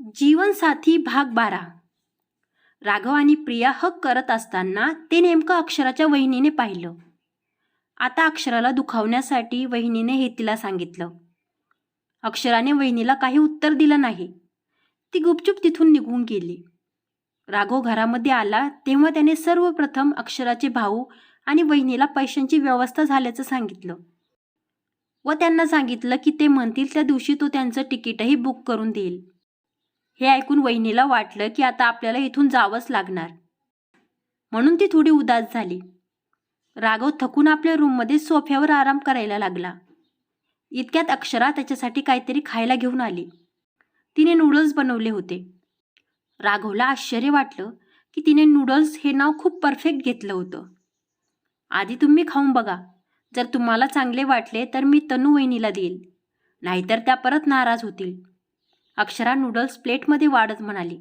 जीवनसाथी भाग बारा. राघव आणि प्रिया हक करत असताना ते नेमकं अक्षराच्या वहिनीने पाहिलं. आता अक्षराला दुखावण्यासाठी वहिनीने हे तिला सांगितलं. अक्षराने वहिनीला काही उत्तर दिलं नाही. ती गुपचूप तिथून निघून गेली. राघव घरामध्ये आला तेव्हा त्याने सर्वप्रथम अक्षराचे भाऊ आणि वहिनीला पैशांची व्यवस्था झाल्याचं सांगितलं. व त्यांना सांगितलं की ते म्हणतील त्या दिवशी तो त्यांचं तिकीटही बुक करून देईल. हे ऐकून वहिनीला वाटलं की आता आपल्याला इथून जावंच लागणार. म्हणून ती थोडी उदास झाली. राघव थकून आपल्या रूममध्ये सोफ्यावर आराम करायला लागला. इतक्यात अक्षरा त्याच्यासाठी काहीतरी खायला घेऊन आली. तिने नूडल्स बनवले होते. राघवला आश्चर्य वाटलं की तिने नूडल्स हे नाव खूप परफेक्ट घेतलं होतं. आधी तुम्ही खाऊन बघा. जर तुम्हाला चांगले वाटले तर मी तनू वहिनीला देईल. नाहीतर त्या परत नाराज होतील. अक्षरा नूडल्स प्लेटमध्ये वाढत म्हणाली.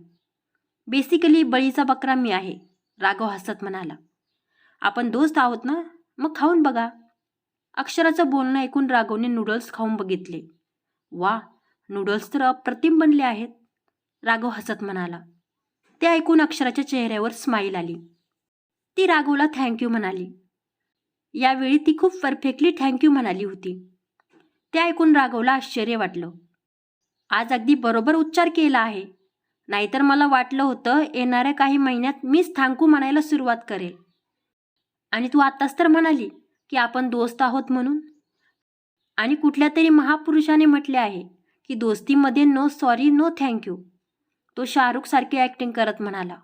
बेसिकली बळीचा बकरा मी आहे राघव हसत म्हणाला. आपण दोस्त आहोत ना? मग खाऊन बघा. अक्षराचं बोलणं ऐकून राघवने नूडल्स खाऊन बघितले. वा नूडल्स तर अप्रतिम बनले आहेत राघव हसत म्हणाला. ते ऐकून अक्षराच्या चेहऱ्यावर स्माईल आली. ती राघवला थँक्यू म्हणाली. यावेळी ती खूप परफेक्टली थँक्यू म्हणाली होती. ते ऐकून राघवला आश्चर्य वाटलं. आज अगदी बरोबर उच्चार केला आहे. नाहीतर मला वाटलं होतं येणाऱ्या काही महिन्यात मीच थांकू म्हणायला सुरुवात करेल. आणि तू आत्ताच तर म्हणाली की आपण दोस्त आहोत म्हणून. आणि कुठल्या तरी महापुरुषाने म्हटले आहे की दोस्तीमध्ये no sorry no thank you तो शाहरुखसारखी ॲक्टिंग करत म्हणाला.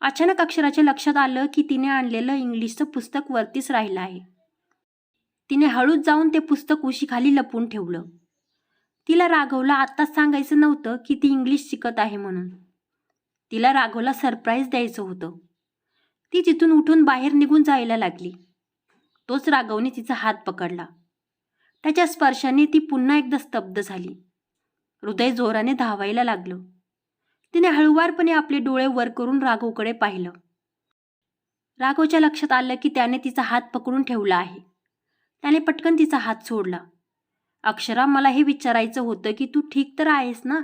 अचानक अक्षराच्या लक्षात आलं की तिने आणलेलं इंग्लिशचं पुस्तक वरतीच राहिलं आहे. तिने हळूच जाऊन ते पुस्तक उशीखाली लपून ठेवलं. तिला राघवला आत्ताच सांगायचं नव्हतं की ती इंग्लिश शिकत आहे म्हणून. तिला राघवला सरप्राईज द्यायचं होतं. ती तिथून उठून बाहेर निघून जायला लागली. तोच राघवने तिचा हात पकडला. त्याच्या स्पर्शाने ती पुन्हा एकदा स्तब्ध झाली. हृदय जोराने धावायला लागलं. तिने हळुवारपणे आपले डोळे वर करून राघवकडे पाहिलं. राघवच्या लक्षात आलं की त्याने तिचा हात पकडून ठेवला आहे. त्याने पटकन तिचा हात सोडला. अक्षरा मला हे विचारायचं होतं की तू ठीक तर आहेस ना?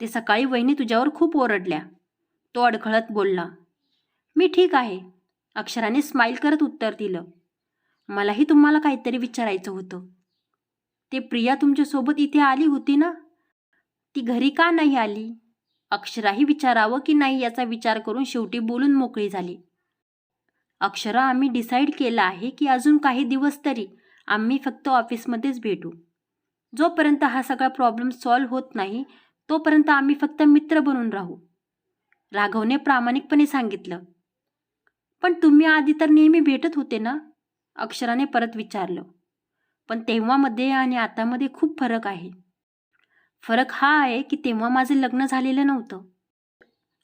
ते सकाळी वहिनी तुझ्यावर खूप ओरडल्या. तो अडखळत बोलला मी ठीक आहे. अक्षराने स्माईल करत उत्तर दिलं मलाही तुम्हाला काहीतरी विचारायचं होतं. ते प्रिया तुमच्यासोबत इथे आली होती ना? ती घरी का नाही आली? अक्षराही विचारावं की नाही याचा विचार करून शेवटी बोलून मोकळी झाली. अक्षरा आम्ही डिसाईड केलं आहे की अजून काही दिवस तरी आम्ही फक्त ऑफिसमध्येच भेटू. जोपर्यंत हा सगळा प्रॉब्लेम सॉल्व्ह होत नाही तोपर्यंत आम्ही फक्त मित्र बनून राहू. राघवने प्रामाणिकपणे सांगितलं. पण तुम्ही आधी तर नेहमी भेटत होते ना? अक्षराने परत विचारलं. पण तेव्हामध्ये आणि आतामध्ये खूप फरक आहे. फरक हा आहे की तेव्हा माझं लग्न झालेलं नव्हतं.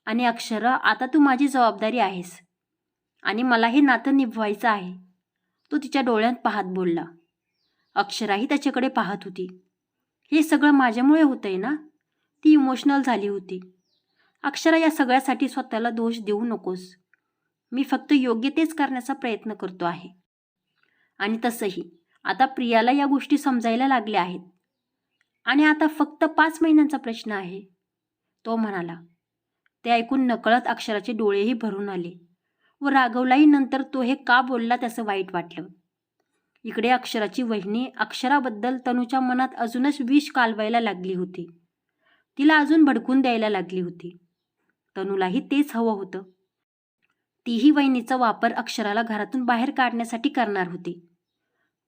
आणि अक्षर आता तू माझी जबाबदारी आहेस. आणि मला हे नातं निभवायचं आहे. तो तिच्या डोळ्यात पाहत बोलला. अक्षराही त्याच्याकडे पाहत होती. हे सगळं माझ्यामुळे होतंय ना? ती इमोशनल झाली होती. अक्षरा या सगळ्यासाठी स्वतःला दोष देऊ नकोस. मी फक्त योग्य तेच करण्याचा प्रयत्न करतो आहे. आणि तसंही आता प्रियाला या गोष्टी समजायला लागल्या आहेत. आणि आता फक्त पाच महिन्यांचा प्रश्न आहे. तो म्हणाला ते ऐकून नकळत अक्षराचे डोळेही भरून आले. व राघवलाही नंतर तो हे का बोलला त्याचं वाईट वाटलं. इकडे अक्षराची वहिनी अक्षराबद्दल तनूच्या मनात अजूनच विष कालवायला लागली होती. तिला अजून भडकून द्यायला लागली होती. तनूलाही तेच हवं होतं. तीही वहिनीचा वापर अक्षराला घरातून बाहेर काढण्यासाठी करणार होती.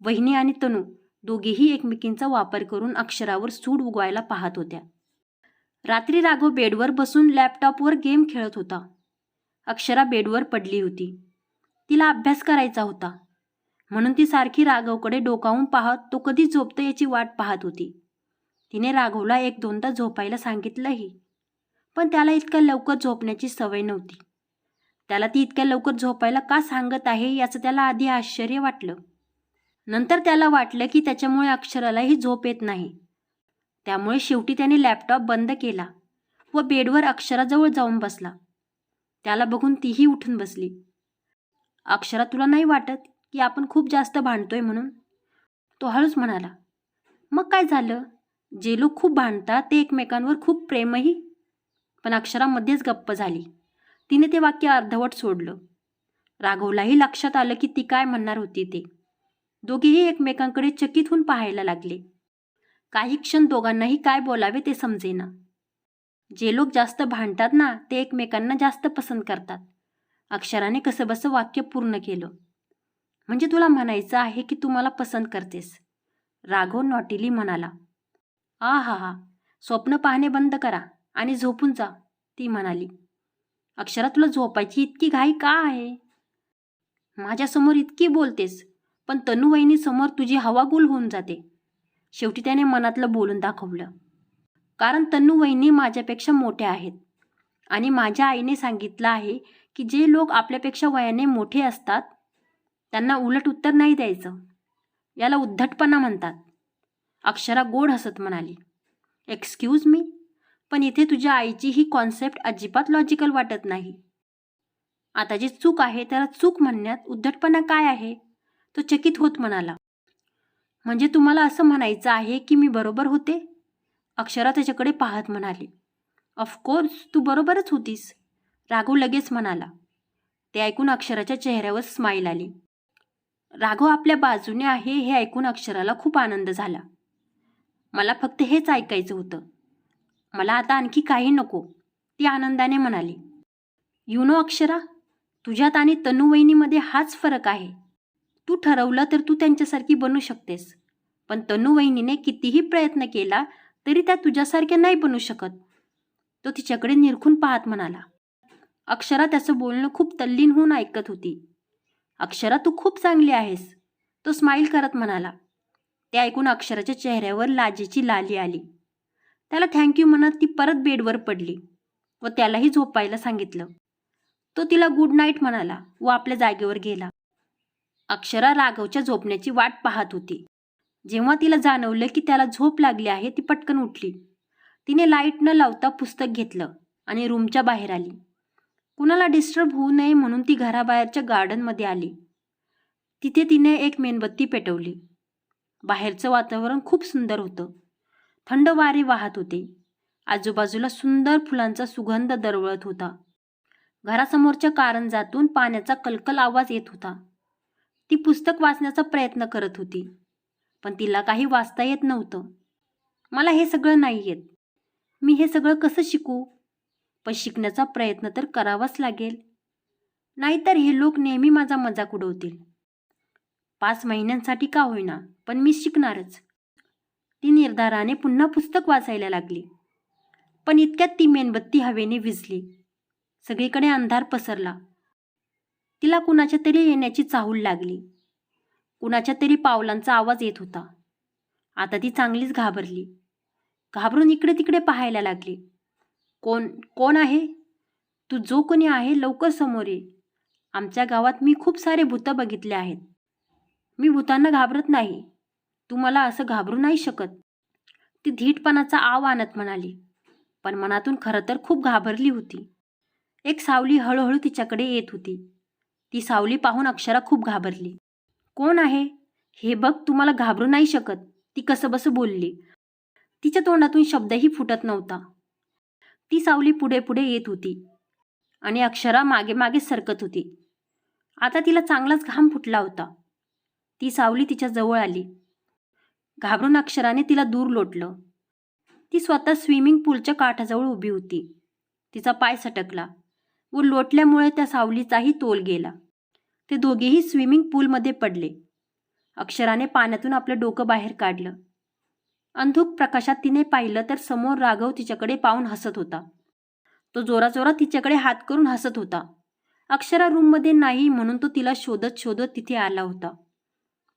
वहिनी आणि तनू दोघेही एकमेकींचा वापर करून अक्षरावर सूड उगवायला पाहत होत्या. रात्री राघव बेडवर बसून लॅपटॉपवर गेम खेळत होता. अक्षरा बेडवर पडली होती. तिला अभ्यास करायचा होता. म्हणून ती सारखी राघवकडे डोकावून पाहत तो कधी झोपतो याची वाट पाहत होती. तिने राघवला एक दोनदा झोपायला सांगितलंही पण त्याला इतक्या लवकर झोपण्याची सवय नव्हती. त्याला ती इतक्या लवकर झोपायला का सांगत आहे याचं त्याला आधी आश्चर्य वाटलं. नंतर त्याला वाटलं की त्याच्यामुळे अक्षरालाही झोप येत नाही. त्यामुळे शेवटी त्याने लॅपटॉप बंद केला व बेडवर अक्षराजवळ जाऊन बसला. त्याला बघून तीही उठून बसली. अक्षरा तुला नाही वाटत की आपण खूप जास्त भांडतोय म्हणून? तो हळूच म्हणाला. मग काय झालं? जे लोक खूप भांडतात ते एकमेकांवर खूप प्रेमही? पण अक्षरामध्येच गप्प झाली. तिने ते वाक्य अर्धवट सोडलं. राघवलाही लक्षात आलं की ती काय म्हणणार होती ते. दोघेही एकमेकांकडे चकित होऊन पाहायला लागले. काही क्षण दोघांनाही काय बोलावे ते समजेना. जे लोक जास्त भांडतात ना ते एकमेकांना जास्त पसंत करतात. अक्षराने कसंबसं वाक्य पूर्ण केलं. म्हणजे तुला म्हणायचं आहे की तू मला पसंत करतेस? राघव नॉटिली म्हणाला. आ हा हा स्वप्न पाहणे बंद करा आणि झोपून जा ती म्हणाली. अक्षरा तुला झोपायची इतकी घाई का आहे? माझ्यासमोर इतकी बोलतेस पण तनुवहिनीसमोर तुझी हवा गुल होऊन जाते. शेवटी त्याने मनातलं बोलून दाखवलं. कारण तनुवहिनी माझ्यापेक्षा मोठ्या आहेत. आणि माझ्या आईने सांगितलं आहे की जे लोक आपल्यापेक्षा वयाने मोठे असतात त्यांना उलट उत्तर नाही द्यायचं. याला उद्धटपणा म्हणतात. अक्षरा गोड हसत म्हणाली. एक्सक्यूज मी पण इथे तुझ्या आईची ही कॉन्सेप्ट अजिबात लॉजिकल वाटत नाही. आता जी चूक आहे त्याला चूक म्हणण्यात उद्धटपणा काय आहे? तो चकित होत म्हणाला. म्हणजे तुम्हाला असं म्हणायचं आहे की मी बरोबर होते? अक्षरा त्याच्याकडे पाहत म्हणाली. ऑफकोर्स तू बरोबरच होतीस राघव लगेच म्हणाला. ते ऐकून अक्षराच्या चेहऱ्यावर स्माईल आली. राघव आपल्या बाजूने आहे हे ऐकून अक्षराला खूप आनंद झाला. मला फक्त हेच ऐकायचं होतं. मला आता आणखी काही नको ती आनंदाने म्हणाली. यु नो अक्षरा तुझ्यात आणि तनुवहिनीमध्ये हाच फरक आहे. तू ठरवलं तर तू त्यांच्यासारखी बनू शकतेस. पण तनुवहिनीने कितीही प्रयत्न केला तरी त्या तुझ्यासारख्या नाही बनू शकत. तो तिच्याकडे निरखून पाहत म्हणाला. अक्षरा त्याचं बोलणं खूप तल्लीन होऊन ऐकत होती. अक्षरा तू खूप चांगली आहेस. तो स्माईल करत म्हणाला. ते ऐकून अक्षराच्या चेहऱ्यावर लाजेची लाली आली. त्याला थँक्यू म्हणत ती परत बेडवर पडली व त्यालाही झोपायला सांगितलं. तो तिला गुड नाईट म्हणाला व आपल्या जागेवर गेला. अक्षरा राघवच्या झोपण्याची वाट पाहत होती. जेव्हा तिला जाणवलं की त्याला झोप लागली आहे ती पटकन उठली. तिने लाइट न लावता पुस्तक घेतलं आणि रूमच्या बाहेर आली. कुणाला डिस्टर्ब होऊ नये म्हणून ती घराबाहेरच्या गार्डनमध्ये आली. तिथे तिने एक मेणबत्ती पेटवली. बाहेरचं वातावरण खूप सुंदर होतं. थंड वारे वाहत होते. आजूबाजूला सुंदर फुलांचा सुगंध दरवळत होता. घरासमोरच्या कारंजातून पाण्याचा कलकल आवाज येत होता. ती पुस्तक वाचण्याचा प्रयत्न करत होती. पण तिला काही वाचता येत नव्हतं. मला हे सगळं नाही येत. मी हे सगळं कसं शिकू? पण शिकण्याचा प्रयत्न तर करावाच लागेल. नाहीतर हे लोक नेहमी माझा मजाक उडवतील. पाच महिन्यांसाठी का होईना पण मी शिकणारच. ती निर्धाराने पुन्हा पुस्तक वाचायला लागली. पण इतक्यात ती मेणबत्ती हवेने विजली सगळीकडे अंधार पसरला. तिला कुणाच्या तरी येण्याची चाहूल लागली. कुणाच्या तरी पावलांचा आवाज येत होता. आता ती चांगलीच घाबरली. घाबरून इकडे तिकडे पाहायला लागली. कोण कोण आहे? तू जो कोणी आहे लवकर समोर ये. आमच्या गावात मी खूप सारे भूतं बघितले आहेत. मी भूतांना घाबरत नाही. तू मला असं घाबरू नाही शकत. ती धीटपणाचा आव आणत म्हणाली. पण मनातून खरं तर खूप घाबरली होती. एक सावली हळूहळू तिच्याकडे येत होती. ती सावली पाहून अक्षरा खूप घाबरली. कोण आहे? हे बघ तुम्हाला घाबरू नाही शकत. ती कसंबसं बोलली. तिच्या तोंडातून शब्दही फुटत नव्हता. ती सावली पुढे पुढे येत होती आणि अक्षरा मागे मागे सरकत होती. आता तिला चांगलाच घाम फुटला होता. ती सावली तिच्या जवळ आली. घाबरून अक्षराने तिला दूर लोटलं. ती स्वतः स्विमिंग पूलच्या काठाजवळ उभी होती. तिचा पाय सटकला व लोटल्यामुळे त्या सावलीचाही तोल गेला. ते दोघेही स्विमिंग पूलमध्ये पडले. अक्षराने पाण्यातून आपलं डोकं बाहेर काढलं. अंधुक प्रकाशात तिने पाहिलं तर समोर राघव तिच्याकडे पाहून हसत होता. तो जोराजोरात तिच्याकडे हात करून हसत होता. अक्षरा रूममध्ये नाही म्हणून तो तिला शोधत शोधत तिथे आला होता.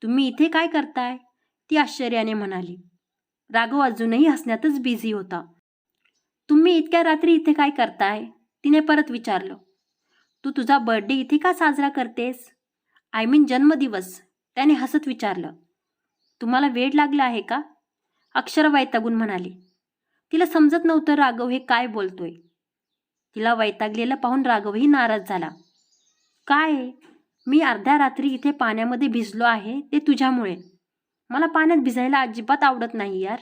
तुम्ही इथे काय करताय? ती आश्चर्याने म्हणाली. राघव अजूनही हसण्यातच बिझी होता. तुम्ही इतक्या रात्री इथे काय करताय? तिने परत विचारलं. तू तुझा बर्थडे इथे का साजरा करतेस? आय मीन जन्मदिवस. त्याने हसत विचारलं. तुम्हाला वेळ लागला आहे का? अक्षर वैतागून म्हणाली. तिला समजत नव्हतं राघव हे काय बोलतोय. तिला वैतागलेलं पाहून राघवही नाराज झाला. काय? मी अर्ध्या रात्री इथे पाण्यामध्ये भिजलो आहे ते तुझ्यामुळे. मला पाण्यात भिजायला अजिबात आवडत नाही यार.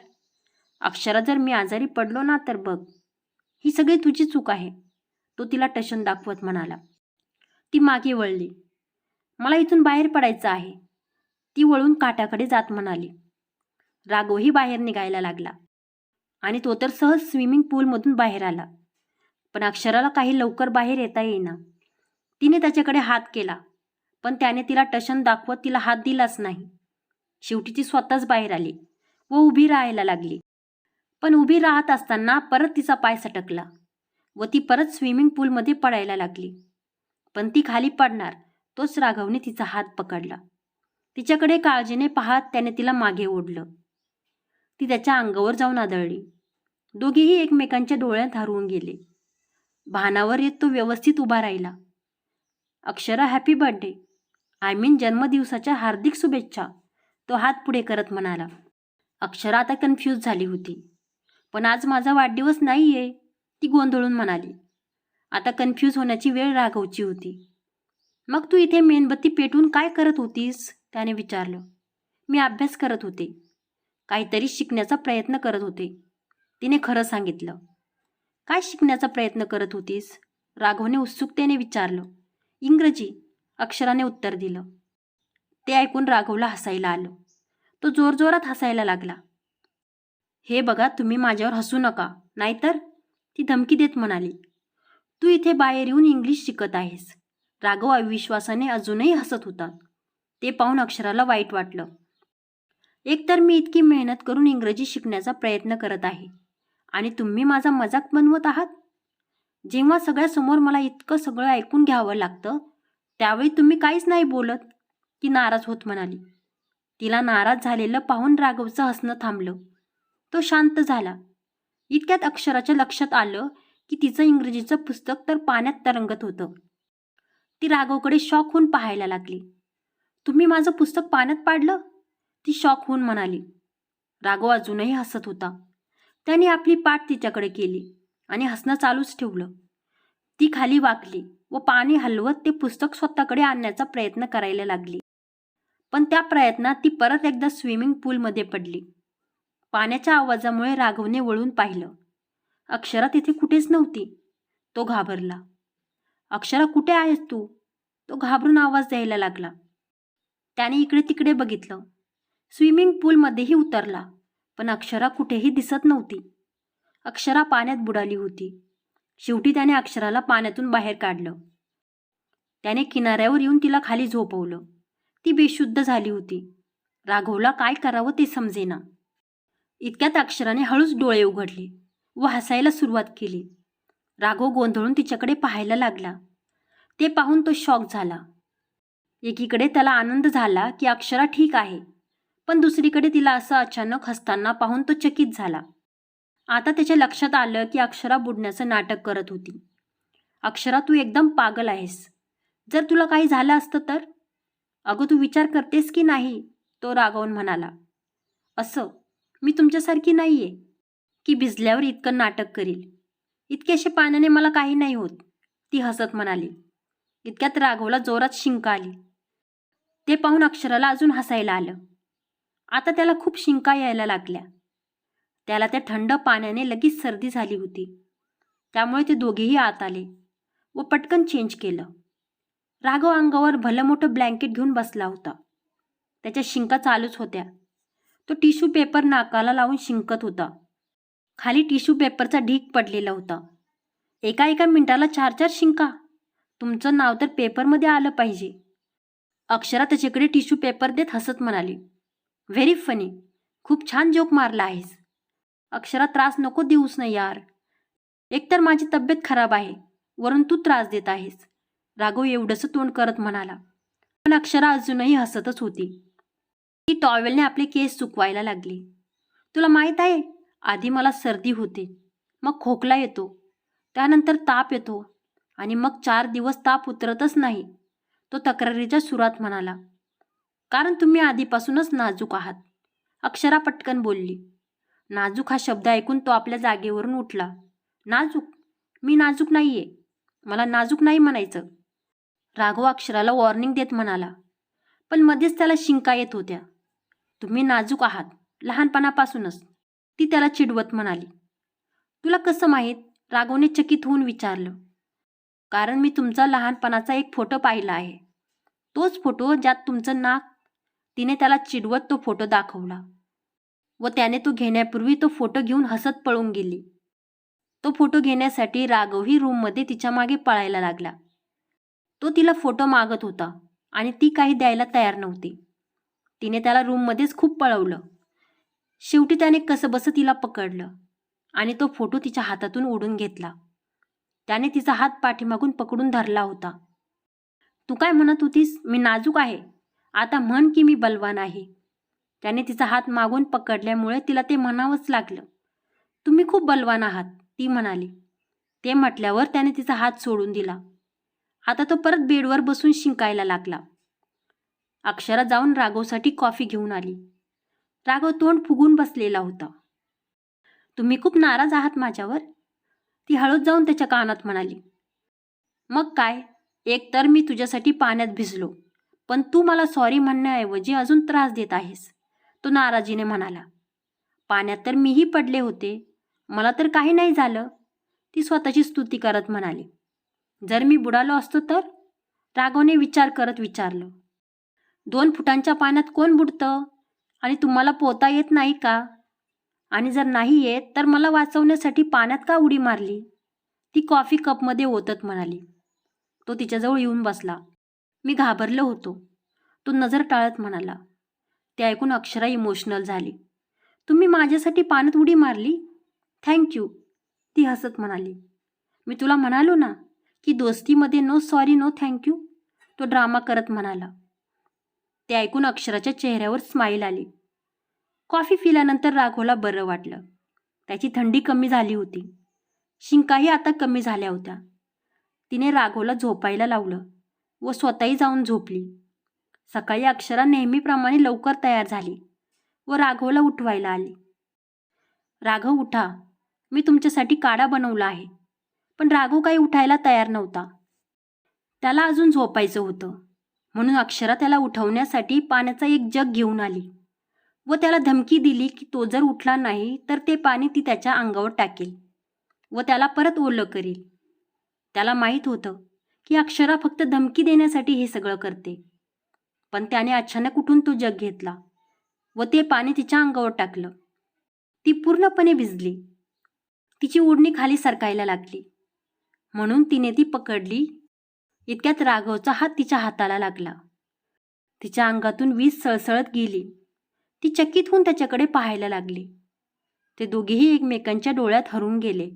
अक्षरा जर मी आजारी पडलो ना तर बघ. ही सगळी तुझी चूक आहे. तो तिला टशन दाखवत म्हणाला ती मागे वळली. मला इथून बाहेर पडायचं आहे. ती वळून काटाकडे जात म्हणाली. राघवही बाहेर निघायला लागला आणि तो तर सहज स्विमिंग पूलमधून बाहेर आला. पण अक्षराला काही लवकर बाहेर येता येईना. तिने त्याच्याकडे हात केला पण त्याने तिला टशन दाखवत तिला हात दिलाच नाही. शेवटी ती स्वतःच बाहेर आली व उभी राहायला लागली. पण उभी राहत असताना परत तिचा पाय सटकला. व ती परत स्विमिंग पूलमध्ये पडायला लागली. पण ती खाली पडणार तोच राघवने तिचा हात पकडला. तिच्याकडे काळजीने पाहत त्याने तिला मागे ओढलं. ती त्याच्या अंगावर जाऊन आदळली. दोघेही एकमेकांच्या डोळ्यात हरवून गेले. भानावर येत तो व्यवस्थित उभा राहिला. Akshara happy birthday. I mean जन्मदिवसाच्या हार्दिक शुभेच्छा. तो हात पुढे करत म्हणाला. अक्षरा आता कन्फ्यूज झाली होती. पण आज माझा वाढदिवस नाही आहे ती गोंधळून म्हणाली आता कन्फ्यूज होण्याची वेळ राघवची होती. मग तू इथे मेणबत्ती पेटून काय करत होतीस? त्याने विचारलं. मी अभ्यास करत होते. काहीतरी शिकण्याचा प्रयत्न करत होते. तिने खरं सांगितलं. काय शिकण्याचा प्रयत्न करत होतीस? राघवने उत्सुकतेने विचारलं. इंग्रजी अक्षराने उत्तर दिलं. ते ऐकून राघवला हसायला आलं. तो जोरजोरात हसायला लागला. हे बघा तुम्ही माझ्यावर हसू नका नाहीतर ती धमकी देत म्हणाली तू इथे बाहेर येऊन इंग्लिश शिकत आहेस. राघव अविश्वासाने अजूनही हसत होता. ते पाहून अक्षराला वाईट वाटलं. एकतर मी इतकी मेहनत करून इंग्रजी शिकण्याचा प्रयत्न करत आहे. आणि तुम्ही माझा मजाक बनवत आहात? जेव्हा सगळ्यासमोर मला इतकं सगळं ऐकून घ्यावं लागतं त्यावेळी तुम्ही काहीच नाही बोलत ती नाराज होत म्हणाली. तिला नाराज झालेलं पाहून राघवचं हसणं थांबलं. तो शांत झाला. इतक्यात अक्षराच्या लक्षात आलं की तिचं इंग्रजीचं पुस्तक तर पाण्यात तरंगत होतं. ती राघवकडे शॉक होऊन पाहायला लागली. तुम्ही माझं पुस्तक पाण्यात पाडलं? ती शॉक होऊन म्हणाली. राघव अजूनही हसत होता. त्याने आपली पाठ तिच्याकडे केली आणि हसणं चालूच ठेवलं. ती खाली वाकली व पाणी हलवत ते पुस्तक स्वतःकडे आणण्याचा प्रयत्न करायला लागली. पण त्या प्रयत्नात ती परत एकदा स्विमिंग पूलमध्ये पडली. पाण्याच्या आवाजामुळे राघवने वळून पाहिलं. अक्षरा तिथे कुठेच नव्हती. तो घाबरला. अक्षरा कुठे आहेस तू? तो घाबरून आवाज द्यायला लागला. त्याने इकडे तिकडे बघितलं. स्विमिंग पूलमध्येही उतरला पण अक्षरा कुठेही दिसत नव्हती. अक्षरा पाण्यात बुडाली होती. शेवटी त्याने अक्षराला पाण्यातून बाहेर काढलं. त्याने किनाऱ्यावर येऊन तिला खाली झोपवलं. ती बेशुद्ध झाली होती. राघवला काय करावं ते समजेना. इतक्यात अक्षराने हळूच डोळे उघडले व हसायला सुरुवात केली. राघव गोंधळून तिच्याकडे पाहायला लागला. ते पाहून तो शॉक झाला. एकीकडे त्याला आनंद झाला की अक्षरा ठीक आहे पण दुसरीकडे तिला असं अचानक हसताना पाहून तो चकित झाला. आता त्याच्या लक्षात आलं की अक्षरा बुडण्याचं नाटक करत होती. अक्षरा तू एकदम पागल आहेस. जर तुला काही झालं असतं तर? अगं तू विचार करतेस की नाही? तो रागवून म्हणाला. असं मी तुमच्यासारखी नाही आहे की भिजल्यावर इतकं नाटक करील. इतकेशे पाण्याने मला काही नाही होत ती हसत म्हणाली. इतक्यात राघवला जोरात शिंका आली. ते पाहून अक्षराला अजून हसायला आलं. आता त्याला खूप शिंका यायला लागल्या. त्याला त्या थंड पाण्याने लगेच सर्दी झाली होती. त्यामुळे ते दोघेही आत आले व पटकन चेंज केलं. राघव अंगावर भलं मोठं ब्लँकेट घेऊन बसला होता. त्याच्या शिंका चालूच होत्या. तो टिश्यू पेपर नाकाला लावून शिंकत होता. खाली टिश्यू पेपरचा ढीक पडलेला होता. एका एका मिनिटाला चार चार शिंका. तुमचं नाव तर पेपरमध्ये आलं पाहिजे. अक्षरा त्याच्याकडे टिश्यू पेपर देत हसत म्हणाली. व्हेरी फनी खूप छान जोक मारला आहेस. अक्षरा त्रास नको देऊस ना यार. एकतर माझी तब्येत खराब आहे. वरून तू त्रास देत आहेस. राघव एवढंसं तोंड करत म्हणाला. पण अक्षरा अजूनही हसतच होती. ती टॉवेलने आपले केस चुकवायला लागली. तुला माहीत आहे आधी मला सर्दी होते. मग खोकला येतो. त्यानंतर ताप येतो. आणि मग चार दिवस ताप उतरतच नाही. तो तक्रारीच्या सुरात म्हणाला कारण तुम्ही आधीपासूनच नाजूक आहात. अक्षरा पटकन बोलली नाजूक हा शब्द ऐकून तो आपल्या जागेवरून उठला. नाजूक मी नाजूक नाही आहे मला नाजूक नाही म्हणायचं. राघव अक्षराला वॉर्निंग देत म्हणाला पण मध्येच त्याला शिंका येत होत्या. तुम्ही नाजूक आहात लहानपणापासूनच. ती त्याला चिडवत म्हणाली. तुला कसं माहीत? राघवने चकित होऊन विचारलं. कारण मी तुमचा लहानपणाचा एक फोटो पाहिला आहे. तोच फोटो ज्यात तुमचं नाक. तिने त्याला चिडवत तो फोटो दाखवला. व त्याने तो घेण्यापूर्वी तो फोटो घेऊन हसत पळून गेली. तो फोटो घेण्यासाठी राघवही रूममध्ये तिच्यामागे पळायला लागला. तो तिला फोटो मागत होता आणि ती काही द्यायला तयार नव्हती. तिने त्याला रूममध्येच खूप पळवलं. शेवटी त्याने कसंबसं तिला पकडलं आणि तो फोटो तिच्या हातातून ओढून घेतला. त्याने तिचा हात पाठीमागून पकडून धरला होता. तू काय म्हणत होतीस? मी नाजूक आहे. आता म्हण की मी बलवान आहे. त्याने तिचा हात मागून पकडल्यामुळे तिला ते म्हणावंच लागलं. तुम्ही खूप बलवान आहात ती म्हणाली. ते म्हटल्यावर त्याने तिचा हात सोडून दिला. आता तो परत बेडवर बसून शिंकायला लागला. अक्षरा जाऊन राघवसाठी कॉफी घेऊन आली. राघव तोंड फुगून बसलेला होता. तुम्ही खूप नाराज आहात माझ्यावर ती हळूच जाऊन त्याच्या कानात म्हणाली. मग काय? एक तर मी तुझ्यासाठी पाण्यात भिजलो पण तू मला सॉरी म्हणण्याऐवजी अजून त्रास देत आहेस तो नाराजीने म्हणाला. पाण्यात तर मीही पडले होते मला तर काही नाही झालं ती स्वतःची स्तुती करत म्हणाली. जर मी बुडालो असतो तर? राघवने विचार करत विचारलं. दोन फुटांच्या पाण्यात कोण बुडतं? आणि तुम्हाला पोहता येत नाही का? आणि जर नाही येत तर मला वाचवण्यासाठी पाण्यात का उडी मारली? ती कॉफी कपमध्ये ओतत म्हणाली. तो तिच्याजवळ येऊन बसला. मी घाबरलो होतो. तो नजर टाळत म्हणाला. ते ऐकून अक्षरा इमोशनल झाली. तुम्ही माझ्यासाठी पाण्यात उडी मारली? थँक्यू ती हसत म्हणाली. मी तुला म्हणालो ना की दोस्तीमध्ये no sorry no thank you तो ड्रामा करत म्हणाला. ते ऐकून अक्षराच्या चेहऱ्यावर स्माईल आली. कॉफी पिल्यानंतर राघवला बरं वाटलं. त्याची थंडी कमी झाली होती. शिंकाही आता कमी झाल्या होत्या. तिने राघवला झोपायला लावलं व स्वतःही जाऊन झोपली. सकाळी अक्षरा नेहमीप्रमाणे लवकर तयार झाली व राघवला उठवायला आली. राघव उठा. मी तुमच्यासाठी काढा बनवला आहे. पण राघव काही उठायला तयार नव्हता. त्याला अजून झोपायचं होतं. म्हणून अक्षरा त्याला उठवण्यासाठी पाण्याचा एक जग घेऊन आली. व त्याला धमकी दिली की तो जर उठला नाही तर ते पाणी ती त्याच्या अंगावर टाकेल. व त्याला परत ओलं करील. त्याला माहीत होतं की अक्षरा फक्त धमकी देण्यासाठी हे सगळं करते. पण त्याने अचानक उठून तो जग घेतला व ते पाणी तिच्या अंगावर टाकलं. ती पूर्णपणे भिजली. तिची ओढणी खाली सरकायला लागली. म्हणून तिने ती पकडली इतक्यात राघवचा हात तिच्या हाताला लागला. तिच्या अंगातून वीज सळसळत गेली. ती चकित होऊन त्याच्याकडे पाहायला लागली. ते दोघेही एकमेकांच्या डोळ्यात हरून गेले.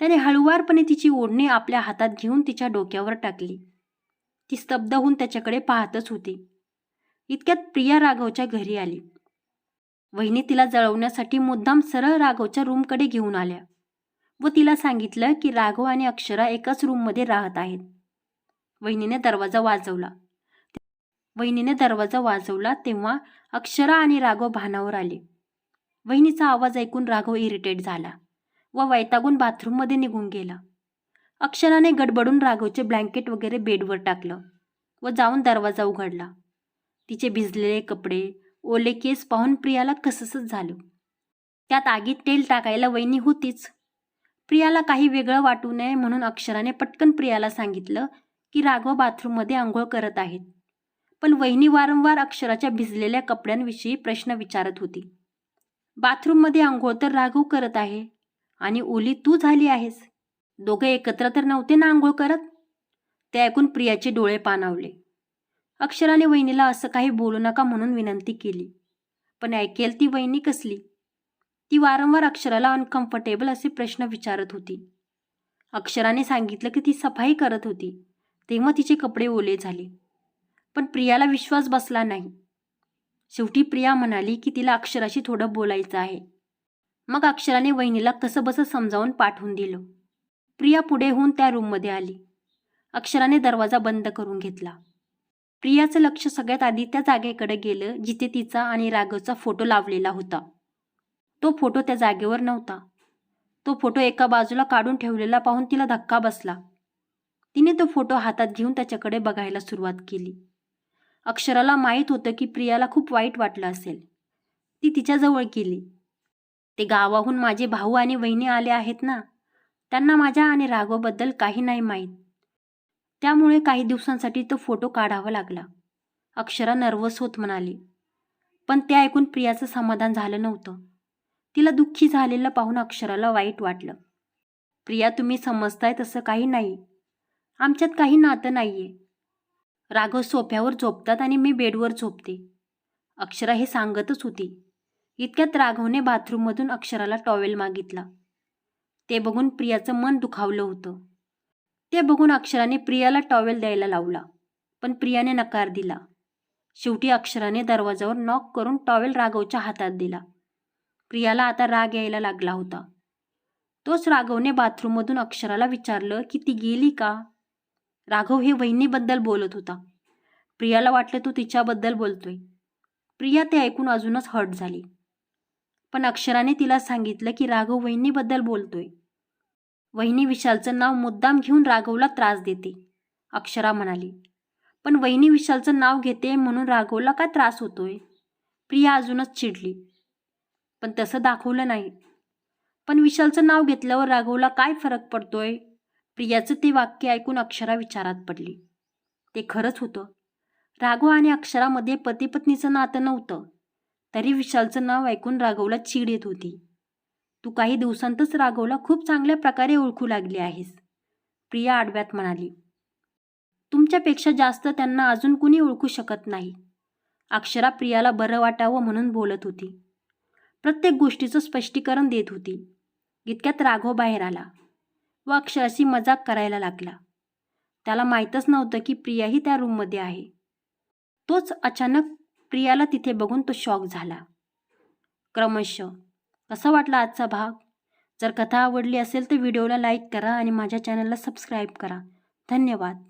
त्याने हळुवारपणे तिची ओढणी आपल्या हातात घेऊन तिच्या डोक्यावर टाकली. ती स्तब्ध होऊन त्याच्याकडे पाहतच होती. इतक्यात प्रिया राघवच्या घरी आली. वहिनी तिला जळवण्यासाठी मुद्दाम सरळ राघवच्या रूमकडे घेऊन आल्या व तिला सांगितलं की राघव आणि अक्षरा एकाच रूममध्ये राहत आहेत. वहिनीने दरवाजा वाजवला. वहिनीने दरवाजा वाजवला तेव्हा अक्षरा आणि राघव भानावर आले. वहिनीचा आवाज ऐकून राघव इरिटेट झाला व वैतागून बाथरूममध्ये निघून गेला. अक्षराने गडबडून राघवचे ब्लँकेट वगैरे बेडवर टाकलं व जाऊन दरवाजा उघडला. तिचे भिजलेले कपडे ओले केस पाहून प्रियाला कसंसच झालं. त्यात आगीत तेल टाकायला वहिनी होतीच. प्रियाला काही वेगळं वाटू नये म्हणून अक्षराने पटकन प्रियाला सांगितलं की राघव बाथरूममध्ये आंघोळ करत आहेत. पण वहिनी वारंवार अक्षराच्या भिजलेल्या कपड्यांविषयी प्रश्न विचारत होती. बाथरूममध्ये आंघोळ तर राघव करत आहे. आणि ओली तू झाली आहेस. दोघे एकत्र तर नव्हते ना आंघोळ करत? ते ऐकून प्रियाचे डोळे पाणावले. अक्षराने वहिनीला असं काही बोलू नका म्हणून विनंती केली. पण ऐकेल ती वहिनी कसली? ती वारंवार अक्षराला अनकम्फर्टेबल असे प्रश्न विचारत होती. अक्षराने सांगितलं की ती सफाई करत होती. तेव्हा तिचे कपडे ओले झाले. पण प्रियाला विश्वास बसला नाही. शेवटी प्रिया म्हणाली की तिला अक्षराशी थोडं बोलायचं आहे. मग अक्षराने वहिनीला कसंबसं समजावून पाठवून दिलं. प्रिया पुढे होऊन त्या रूममध्ये आली. अक्षराने दरवाजा बंद करून घेतला. प्रियाचं लक्ष सगळ्यात आधी त्या जागेकडे गेलं जिथे तिचा आणि राघवचा फोटो लावलेला होता. तो फोटो त्या जागेवर नव्हता. तो फोटो एका बाजूला काढून ठेवलेला पाहून तिला धक्का बसला. तिने तो फोटो हातात घेऊन त्याच्याकडे बघायला सुरुवात केली. अक्षराला माहीत होतं की प्रियाला खूप वाईट वाटलं असेल. ती तिच्याजवळ गेली. ते गावाहून माझे भाऊ आणि वहिनी आले आहेत ना? त्यांना माझ्या आणि राघवबद्दल काही नाही माहीत. त्यामुळे काही दिवसांसाठी तो फोटो काढावा लागला. अक्षरा नर्वस होत म्हणाली. पण ते ऐकून प्रियाचं समाधान झालं नव्हतं. तिला दुःखी झालेलं पाहून अक्षराला वाईट वाटलं. प्रिया तुम्ही समजताय तसं काही नाही. आमच्यात काही नातं नाही आहे राघव सोफ्यावर झोपतात आणि मी बेडवर झोपते. अक्षरा हे सांगतच होती. इतक्यात राघवने बाथरूममधून अक्षराला टॉवेल मागितला. ते बघून प्रियाचं मन दुखावलं होतं. ते बघून अक्षराने प्रियाला टॉवेल द्यायला लावला पण प्रियाने नकार दिला. शेवटी अक्षराने दरवाजावर नॉक करून टॉवेल राघवच्या हातात दिला. प्रियाला आता राग यायला लागला होता. तोच राघवने बाथरूममधून अक्षराला विचारलं की ती गेली का? राघव हे वहिनीबद्दल बोलत होता. प्रियाला वाटलं तो तिच्याबद्दल बोलतोय. प्रिया ते ऐकून अजूनच हट झाली. पण अक्षराने तिला सांगितलं की राघव वहिनीबद्दल बोलतोय. वहिनी विशालचं नाव मुद्दाम घेऊन राघवला त्रास देते अक्षरा म्हणाली. पण वहिनी विशालचं नाव घेते म्हणून राघवला काय त्रास होतोय? प्रिया अजूनच चिडली. पण तसं दाखवलं नाही. पण विशालचं नाव घेतल्यावर राघवला काय फरक पडतोय? प्रियाचं ते वाक्य ऐकून अक्षरा विचारात पडली. ते खरंच होतं. राघव आणि अक्षरामध्ये पतीपत्नीचं नातं नव्हतं. तरी विशालचं नाव ऐकून राघवला चीड येत होती. तू काही दिवसांतच राघवला खूप चांगल्या प्रकारे ओळखू लागली आहेस प्रिया आडव्यात म्हणाली. तुमच्यापेक्षा जास्त त्यांना अजून कुणी ओळखू शकत नाही. अक्षरा प्रियाला बरं वाटावं म्हणून बोलत होती. प्रत्येक गोष्टीचं स्पष्टीकरण देत होती. इतक्यात राघव बाहेर आला. व अक्षराशी मजाक करायला लागला. त्याला माहीतच नव्हतं की प्रियाही त्या रूममध्ये आहे. तोच अचानक प्रियाला तिथे बघून तो शॉक झाला. क्रमशः कसा वाटला आजचा भाग? जर कथा आवडली असेल तर व्हिडिओला लाईक करा आणि माझ्या चॅनलला सबस्क्राईब करा. धन्यवाद.